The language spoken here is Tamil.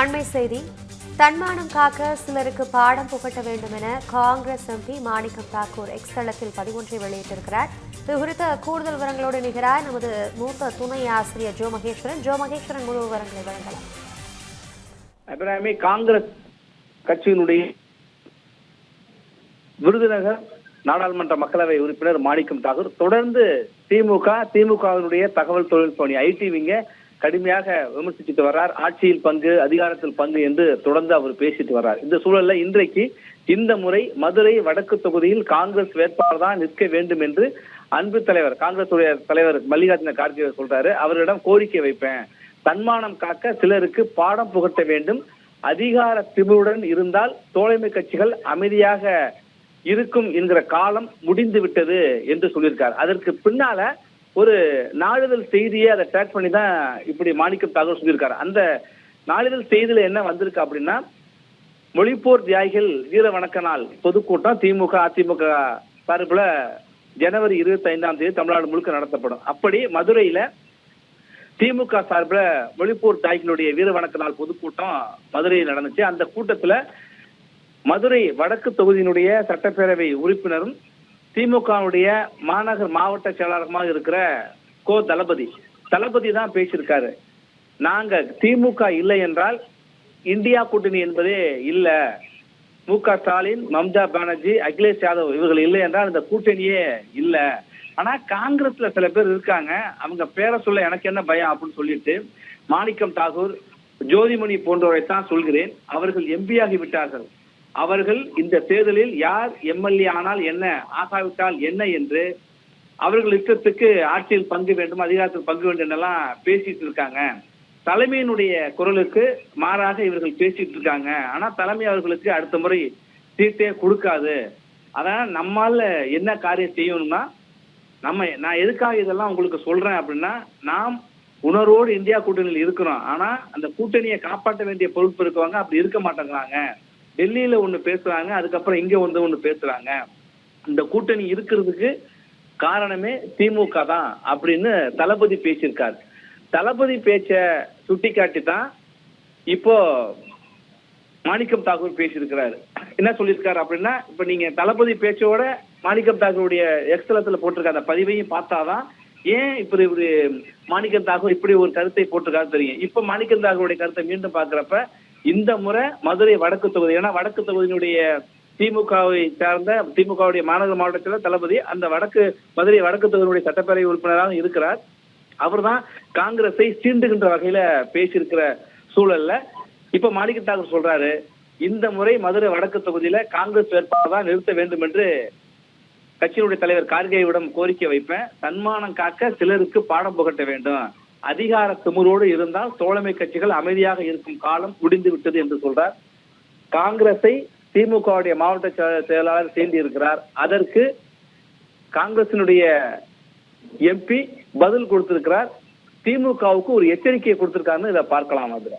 அண்மை செய்தி. தன்மானம் காக்க சிலருக்கு பாடம் புகட்ட வேண்டும் என காங்கிரஸ் எம்பி மாணிக்கம் தாக்கூர் எக்ஸ் தளத்தில் பதிவொன்றை வெளியிட்டிருக்கிறார். இது குறித்த கூடுதல் விவரங்களோடு நிகராய் நமது மூத்த துணை ஆசிரியர் ஜோ மகேஸ்வரன். ஜோ மகேஸ்வரன் முழு விவரங்களை வழங்கலாம். அபிராமி காங்கிரஸ் கட்சியினுடைய விருதுநகர் நாடாளுமன்ற மக்களவை உறுப்பினர் மாணிக்கம் தாகூர் தொடர்ந்து திமுக திமுகவினுடைய தகவல் தொழில்நுட்ப ஐடி விங்க கடுமையாக விமர்சிச்சுட்டு வர்றார். ஆட்சியில் பங்கு அதிகாரத்தில் பங்கு என்று தொடர்ந்து அவர் பேசிட்டு வர்றார். இந்த சூழல்ல இன்றைக்கு இந்த முறை மதுரை வடக்கு தொகுதியில் காங்கிரஸ் வேட்பாளர் தான் நிற்க வேண்டும் என்று அன்பு தலைவர் காங்கிரஸ் உடைய தலைவர் மல்லிகார்ஜுன கார்கே சொல்றாரு. அவரிடம் கோரிக்கை வைப்பேன். தன்மானம் காக்க சிலருக்கு பாடம் புகட்ட வேண்டும். அதிகார திமிருடன் இருந்தால் தோழமை கட்சிகள் அமைதியாக இருக்கும் என்கிற காலம் முடிந்து விட்டது என்று சொல்லியிருக்கார். அதற்கு பின்னால ஒரு நாளிதழ் செய்தியை அதை டேக் பண்ணி தான் இப்படி மாணிக்கம் தகவல் சொல்லியிருக்காரு. அந்த நாளிதழ் செய்தியில என்ன வந்திருக்கு அப்படின்னா மொழிப்போர் தியாகிகள் வீர வணக்க நாள் பொதுக்கூட்டம் திமுக அதிமுக சார்பில் ஜனவரி இருபத்தி ஐந்தாம் தேதி தமிழ்நாடு முழுக்க நடத்தப்படும். அப்படி மதுரையில திமுக சார்பில் மொழிப்போர் தியாகிகளுடைய வீர வணக்க நாள் பொதுக்கூட்டம் மதுரையில் நடந்துச்சு. அந்த கூட்டத்துல மதுரை வடக்கு தொகுதியினுடைய சட்டப்பேரவை உறுப்பினரும் திமுகவுடைய மாநகர் மாவட்ட செயலாளருமாக இருக்கிற கோ தளபதி. தளபதி தான் பேசியிருக்காரு. நாங்க திமுக இல்லை என்றால் இந்தியா கூட்டணி என்பதே இல்ல. மு க ஸ்டாலின் மம்தா பானர்ஜி அகிலேஷ் யாதவ் இவர்கள் இல்லை என்றால் இந்த கூட்டணியே இல்ல. ஆனா காங்கிரஸ்ல சில பேர் இருக்காங்க. அவங்க பேரை சொல்ல எனக்கு என்ன பயம் அப்படின்னு சொல்லிட்டு மாணிக்கம் தாகூர் ஜோதிமணி போன்றவரை தான் சொல்கிறேன். அவர்கள் எம்பியாகி விட்டார்கள். அவர்கள் இந்த தேர்தலில் யார் எம்எல்ஏ ஆனால் என்ன ஆசாவிட்டால் என்ன என்று அவர்கள் இஷ்டத்துக்கு ஆட்சியில் பங்கு வேண்டும் அதிகாரத்தில் பங்கு வேண்டும் என்றெல்லாம் பேசிட்டு இருக்காங்க. தலைமையினுடைய குரலுக்கு மாறாக இவர்கள் பேசிட்டு இருக்காங்க. ஆனா தலைமை அவர்களுக்கு அடுத்த முறை சீட்டே கொடுக்காது. அதனால நம்மால என்ன காரியம் செய்யணும்னா நம்ம நான் எதுக்காக இதெல்லாம் உங்களுக்கு சொல்றேன் அப்படின்னா நாம் உணர்வோடு இந்தியா கூட்டணியில் இருக்கிறோம். ஆனா அந்த கூட்டணியை காப்பாற்ற வேண்டிய பொறுப்பு இருக்கவங்க அப்படி இருக்க மாட்டேங்கிறாங்க. டெல்லியில ஒண்ணு பேசுறாங்க அதுக்கப்புறம் இங்க வந்து ஒண்ணு பேசுறாங்க. இந்த கூட்டணி இருக்கிறதுக்கு காரணமே திமுக தான் அப்படின்னு தளபதி பேசியிருக்காரு. தளபதி பேச்ச சுட்டிக்காட்டி தான் இப்போ மாணிக்கம் தாக்கூர் பேசியிருக்கிறாரு. என்ன சொல்லியிருக்காரு அப்படின்னா இப்ப நீங்க தளபதி பேச்சோட மாணிக்கம் தாக்கூருடைய எக்ஸ்தலத்துல போட்டிருக்க அந்த பதிவையும் பார்த்தாதான் ஏன் இப்படி இப்படி மாணிக்கம் தாக்கூர் இப்படி ஒரு கருத்தை போட்டிருக்காரு தெரியும். இப்ப மாணிக்கம் தாக்கூருடைய கருத்தை மீண்டும் பாக்குறப்ப இந்த முறை மதுரை வடக்கு தொகுதி ஏன்னா வடக்கு தொகுதியினுடைய திமுகவை சார்ந்த திமுகவுடைய மாநகர மாவட்டத்தில் தளபதி அந்த வடக்கு மதுரை வடக்கு தொகுதியினுடைய சட்டப்பேரவை உறுப்பினராக இருக்கிறார். அவர்தான் காங்கிரஸை சீண்டுகின்ற வகையில பேசியிருக்கிற சூழல்ல. இப்ப மாணிக்க தாக்கூர் சொல்றாரு இந்த முறை மதுரை வடக்கு தொகுதியில காங்கிரஸ் வேட்பாளர் தான் நிறுத்த வேண்டும் என்று கட்சியினுடைய தலைவர் கார்கேவிடம் கோரிக்கை வைப்பேன். சன்மானம் காக்க சிலருக்கு பாடம் புகட்ட வேண்டும். அதிகார திமிரோடு இருந்தால் தோழமை கட்சிகள் அமைதியாக இருக்கும் காலம் முடிந்து விட்டது என்று சொல்றார். காங்கிரஸை திமுகவுடைய மாவட்ட செயல- செயலாளர் சேர்ந்து இருக்கிறார் அதற்கு காங்கிரசினுடைய எம்பி பதில் கொடுத்திருக்கிறார். திமுகவுக்கு ஒரு எச்சரிக்கையை கொடுத்திருக்காருன்னு இதை பார்க்கலாம் அதுல